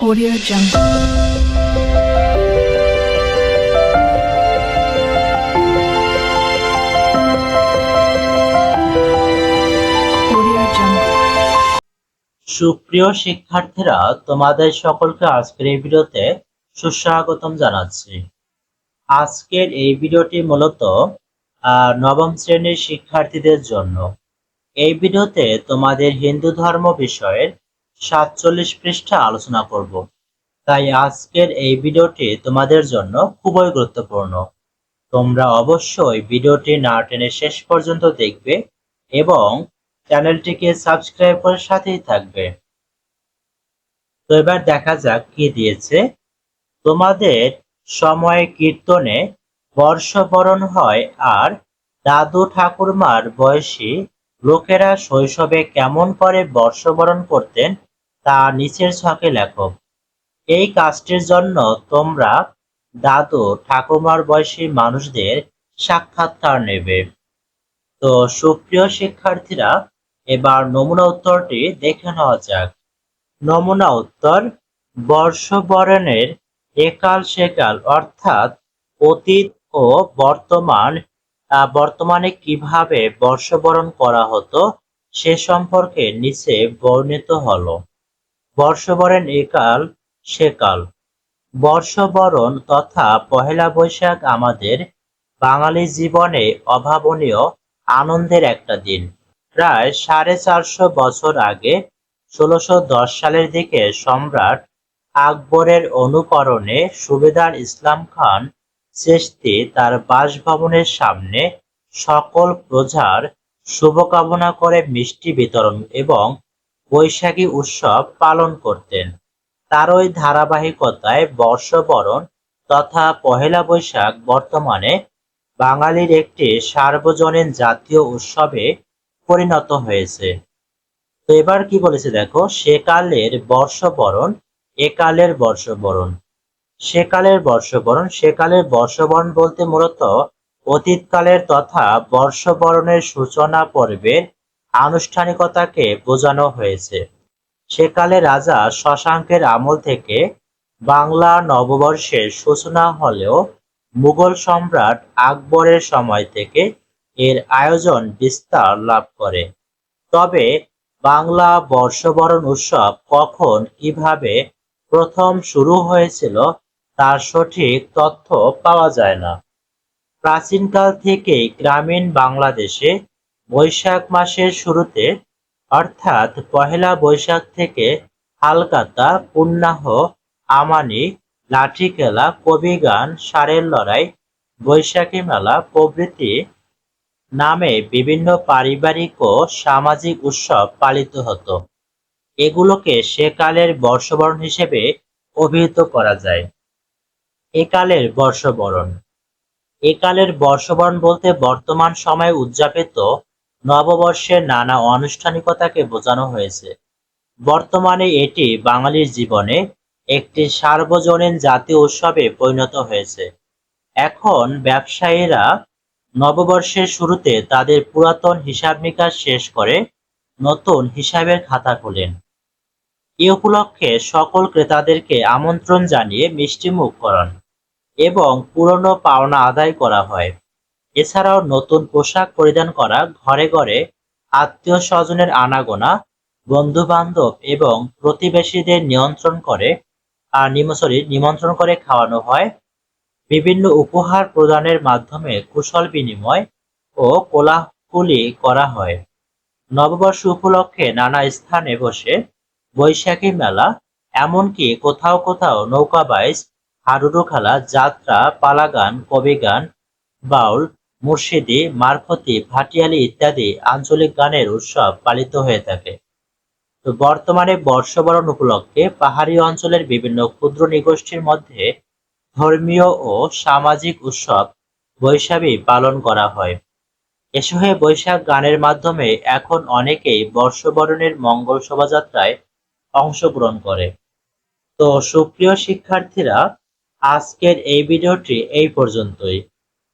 Audio Jungle. সুপ্রিয় শিক্ষার্থীরা, তোমাদের সকলকে আজকের এই ভিডিওতে সুস্বাগতম জানাচ্ছি। আজকের এই ভিডিওটি মূলত নবম শ্রেণির শিক্ষার্থীদের জন্য। এই ভিডিওতে তোমাদের হিন্দু ধর্ম বিষয়ের সাতচল্লিশ পৃষ্ঠা আলোচনা করব। তাই আজকের এই ভিডিওটি তোমাদের জন্য খুবই গুরুত্বপূর্ণ। তোমরা অবশ্যই ভিডিওটি না টেনে শেষ পর্যন্ত দেখবে এবং চ্যানেলটিকে সাবস্ক্রাইব করে সাথেই থাকবে। তো এবার দেখা যাক কি দিয়েছে। তোমাদের সময় কীর্তনে বর্ষবরণ হয় আর দাদু ঠাকুরমার বয়সী লোকেরা শৈশবে কেমন করে বর্ষবরণ করতেন তা নিচের ছকে লেখো। এই কাজটির জন্য তোমরা দাদু ঠাকুমার বয়সী মানুষদের সাক্ষাৎকার নেবে। তো সুপ্রিয় শিক্ষার্থীরা, এবার নমুনা উত্তরটি দেখে নেওয়া যাক। নমুনা উত্তর, বর্ষবরণের একাল সেকাল, অর্থাৎ অতীত ও বর্তমান বর্তমানে কীভাবে বর্ষবরণ করা হতো সে সম্পর্কে নিচে বর্ণিত হলো। বর্ষবরণ একাল সেকাল বর্ষবরণ তথা পহেলা বৈশাখ আমাদের বাঙালি জীবনে অভাবনীয়, আনন্দের একটা দিন। প্রায় সাড়ে চারশো বছর আগে ষোলোশো দশ সালের দিকে সম্রাট আকবরের অনুকরণে সুবেদার ইসলাম খান চেস্তি তার বাসভবনের সামনে সকল প্রজার শুভকামনা করে মিষ্টি বিতরণ এবং বৈশাখী উৎসব পালন করতেন। তার ওই ধারাবাহিকতায় বর্ষবরণ তথা পহেলা বৈশাখ বর্তমানে বাঙালির একটি সার্বজনীন জাতীয় উৎসবে পরিণত হয়েছে। তো এবার কি বলেছে দেখো সেকালের বর্ষবরণ একালের বর্ষবরণ। সেকালের বর্ষবরণ সেকালের বর্ষবরণ বলতে মূলত অতীতকালের তথা বর্ষবরণের সূচনা পর্বের আনুষ্ঠানিকতাকে বোঝানো হয়েছে। সেকালে রাজা শশাঙ্কের আমল থেকে বাংলা নববর্ষের সূচনা হলেও মুঘল সম্রাট আকবরের সময় থেকে এর আয়োজন বিস্তার লাভ করে। তবে বাংলা বর্ষবরণ উৎসব কখন কীভাবে প্রথম শুরু হয়েছিল তার সঠিক তথ্য পাওয়া যায় না। প্রাচীনকাল থেকেই গ্রামীণ বাংলাদেশে বৈশাখ মাসের শুরুতে, অর্থাৎ পহেলা বৈশাখ থেকে হালকাতা পুন্নাহ আমানি লাঠিখেলা কবিগান, ষাঁড়ের লড়াই, বৈশাখী মেলা, প্রভৃতি নামে বিভিন্ন পারিবারিক ও সামাজিক উৎসব পালিত হতো। এগুলোকে সেকালের বর্ষবরণ হিসেবে অভিহিত করা যায়। একালের বর্ষবরণ। একালের বর্ষবরণ বলতে বর্তমান সময়ে উদযাপিত নববর্ষের নানা আনুষ্ঠানিকতাকে বোঝানো হয়েছে। বর্তমানে এটি বাঙালির জীবনে একটি সার্বজনীন জাতীয় উৎসবে পরিণত হয়েছে। এখন ব্যবসায়ীরা নববর্ষের শুরুতে তাদের পুরাতন হিসাব নিকাশ শেষ করে নতুন হিসাবের খাতা খোলেন। এ উপলক্ষে সকল ক্রেতাদেরকে আমন্ত্রণ জানিয়ে মিষ্টিমুখ করান এবং পুরনো পাওনা আদায় করা হয়। এছাড়াও নতুন পোশাক পরিধান করা, ঘরে ঘরে আত্মীয় স্বজনের আনাগোনা বন্ধু বান্ধব এবং প্রতিবেশীদের নিয়ন্ত্রণ করে আর সরি নিমন্ত্রণ করে খাওয়ানো হয়। বিভিন্ন উপহার প্রদানের মাধ্যমে কুশল বিনিময় ও কোলাকুলি করা হয়। নববর্ষ উপলক্ষে নানা স্থানে বসে বৈশাখী মেলা, এমনকি কোথাও কোথাও নৌকা বাইচ হাডুডু খেলা, যাত্রা, পালাগান, কবিগান, বাউল মুর্শিদি, মারফতি, ভাটিয়ালি ইত্যাদি আঞ্চলিক গানের উৎসব পালিত হয়ে থাকে। তো বর্তমানে বর্ষবরণ উপলক্ষে পাহাড়ি অঞ্চলের বিভিন্ন ক্ষুদ্র নিগোষ্ঠীর মধ্যে ধর্মীয় ও সামাজিক উৎসব বৈশাখী পালন করা হয়। এসো হে বৈশাখ গানের মাধ্যমে এখন অনেকেই বর্ষবরণের মঙ্গল শোভাযাত্রায় অংশগ্রহণ করে। তো সুপ্রিয় শিক্ষার্থীরা, আজকের এই ভিডিওটি এই পর্যন্তই।